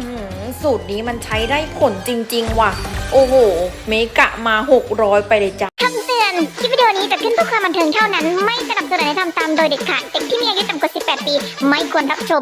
อื้อหือสูตรนี้มันใช้ได้ผลจริง ๆ ว่ะ โอ้โห เมกะมา 600 ไปเลยจ้ะคำเตือน คลิปวิดีโอนี้จะขึ้นเพื่อความบันเทิงเท่านั้น ไม่สนับสนุนให้ทำตามโดยเด็ดขาด เด็กที่มีอายุต่ำกว่า 18 ปี ไม่ควรรับชม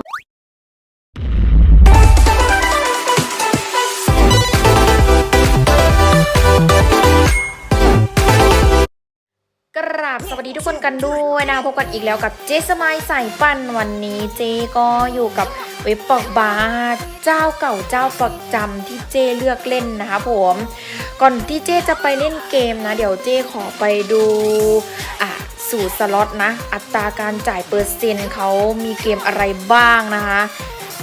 กราบสวัสดีทุกคนกันด้วยนะพบกันอีกแล้วกับเจสมายใส่ปันวันนี้เจก็อยู่กับ เว็บปอกบาร์เจ้าเก่าเจ้าประจำที่เจ้เลือกเล่นนะคะผม ก่อนที่เจ้จะไปเล่นเกมนะ เดี๋ยวเจ้ขอไปดูอะสูตรสล็อตนะ อัตราการจ่ายเปอร์เซ็นต์เขามีเกมอะไรบ้างนะคะ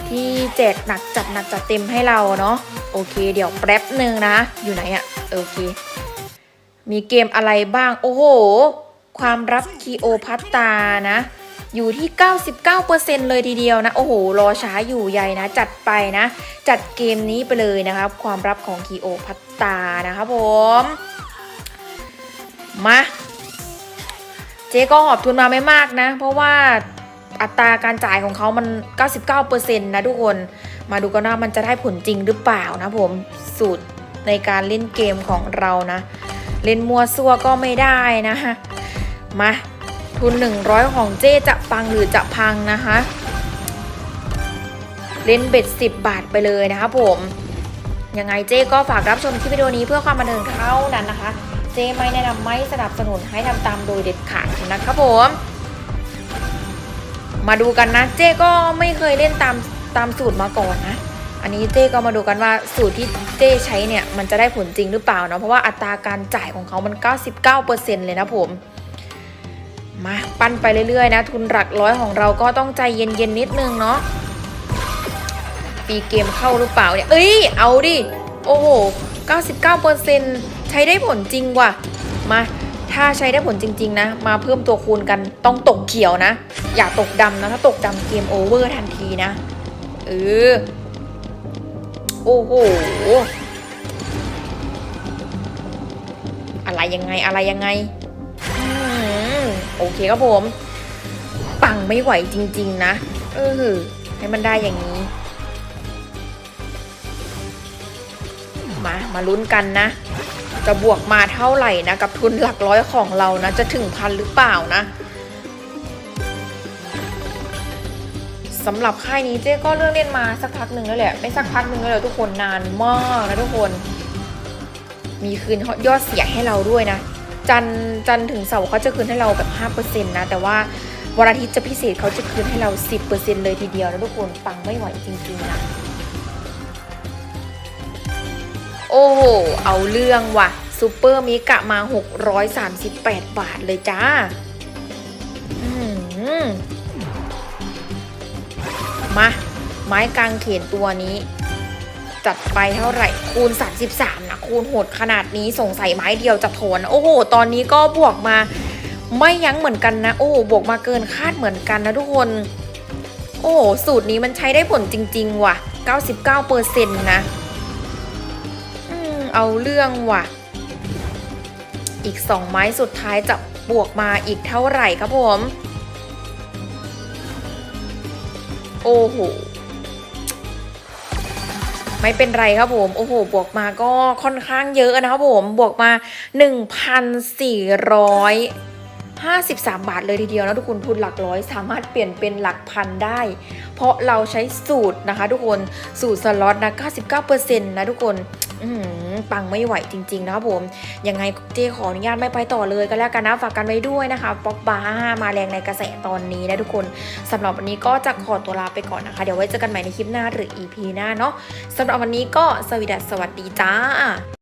ที่แจกหนักจัดหนักจัดเต็มให้เราเนาะโอเค เดี๋ยวแป๊บหนึ่งนะ อยู่ไหนอะโอเค มีเกมอะไรบ้าง โอ้โห ความรับคีโอพัตตานะ อยู่ที่ 99%เลยทีเดียวนะ โอ้โห รอช้าอยู่ใหญ่นะ จัดไปนะ จัดเกมนี้ไปเลยนะครับ ความรับของคีโอพัตตานะครับผม มา เจ๊ก็หอบทุนมาไม่มากนะ เพราะว่าอัตราการจ่ายของเขามัน 99%นะทุกคน มาดูกันว่ามันจะได้ผลจริงหรือเปล่านะผม สูตรในการเล่นเกมของเรานะ เล่นมัวซัวก็ไม่ได้นะฮะมา ทุน 100 ของเจ๊จะปังหรือจะพังนะคะ เล่นเบ็ด 10 บาทไปเลยนะคะผม ยังไงเจ๊ก็ฝากรับชมคลิปวิดีโอนี้เพื่อความบันเทิงเท่านั้นนะคะ เจ๊ไม่แนะนำไม่สนับสนุนให้ทำตามโดยเด็ดขาดนะครับผม มาดูกันนะ เจ๊ก็ไม่เคยเล่นตามตามสูตรมาก่อนนะ อันนี้เจ๊ก็มาดูกันว่าสูตรที่เจ๊ใช้เนี่ยมันจะได้ผลจริงหรือเปล่าเนาะ เพราะว่าอัตราการจ่ายของเขามัน 99%เลยนะผม มาปั้นไปเรื่อยๆนะ ทุนหลักร้อยของเราก็ต้องใจเย็นๆนิดนึงเนาะปีเกมเข้าหรือเปล่าเนี่ย เอ้ย เอาดิ โอ้โห 99%ใช้ได้ผลจริงว่ะ มา ถ้าใช้ได้ผลจริง ๆ นะ มาเพิ่มตัวคูณกัน ต้องตกเขียวนะ อย่าตกดำนะ ถ้าตกดำเกมโอเวอร์ทันทีนะ เออ โอ้โห อะไรยังไง อะไรยังไง อืม โอเคครับผม ปังไม่ไหวจริง ๆ นะ เออให้มันได้อย่างนี้ มา มาลุ้นกันนะ จะบวกมาเท่าไหร่นะ กับทุนหลักร้อยของเรานะ จะถึงพันหรือเปล่านะสำหรับค่ายนี้เจ๊ก็เลือกเล่นมาสักพักหนึ่งแล้วแหละ ไม่สักพักหนึ่งแล้วแหละทุกคนนานมากนะทุกคน มีคืนยอดเสียให้เราด้วยนะ จันจันถึงเสาร์เขาจะคืนให้เราแบบ5%นะ แต่ว่าวันอาทิตย์จะพิเศษเขาจะคืนให้เรา 10%เลยทีเดียวนะทุกคนปังไม่ไหวจริงๆนะ โอ้โห เอาเรื่องว่ะซูเปอร์มิกะมา 638 บาทเลยจ้ามมาไม้กางเขนตัวนี้ จัดไปเท่าไหร่คูณ 33 นะ คูณโหดขนาดนี้สงสัยไม้เดียวจะโถนโอ้โห ตอนนี้ก็บวกมาไม่ยั้งเหมือนกันนะ โอ้โหบวกมาเกินคาดเหมือนกันนะทุกคน โอ้โหสูตรนี้มันใช้ได้ผลจริง ๆ ว่ะ 99%นะอืมเอาเรื่องว่ะ อีก 2 ไม้สุดท้ายจะบวกมาอีกเท่าไหร่ครับผม โอ้โห ไม่เป็นไรครับผม โอ้โห บวกมาก็ค่อนข้างเยอะนะครับผม บวกมา 53 บาทเลยทีเดียวนะทุกคนทุนหลักร้อย สามารถเปลี่ยนเป็นหลักพันได้ เพราะเราใช้สูตรนะคะทุกคนสูตรสล็อตนะ 99%นะทุกคนปังไม่ไหวจริงๆนะครับผม ยังไงเจขออนุญาตไม่ไปต่อเลยก็แล้วกันนะ ฝากกันไว้ด้วยนะคะป๊อกบาร์มาแรงในกระแสตอนนี้นะทุกคนสำหรับวันนี้ก็จะขอตัวลาไปก่อนนะคะ เดี๋ยวไว้เจอกันใหม่ในคลิปหน้าหรือ EP หน้าเนาะสำหรับวันนี้ก็สวัสดีสวัสดีจ้า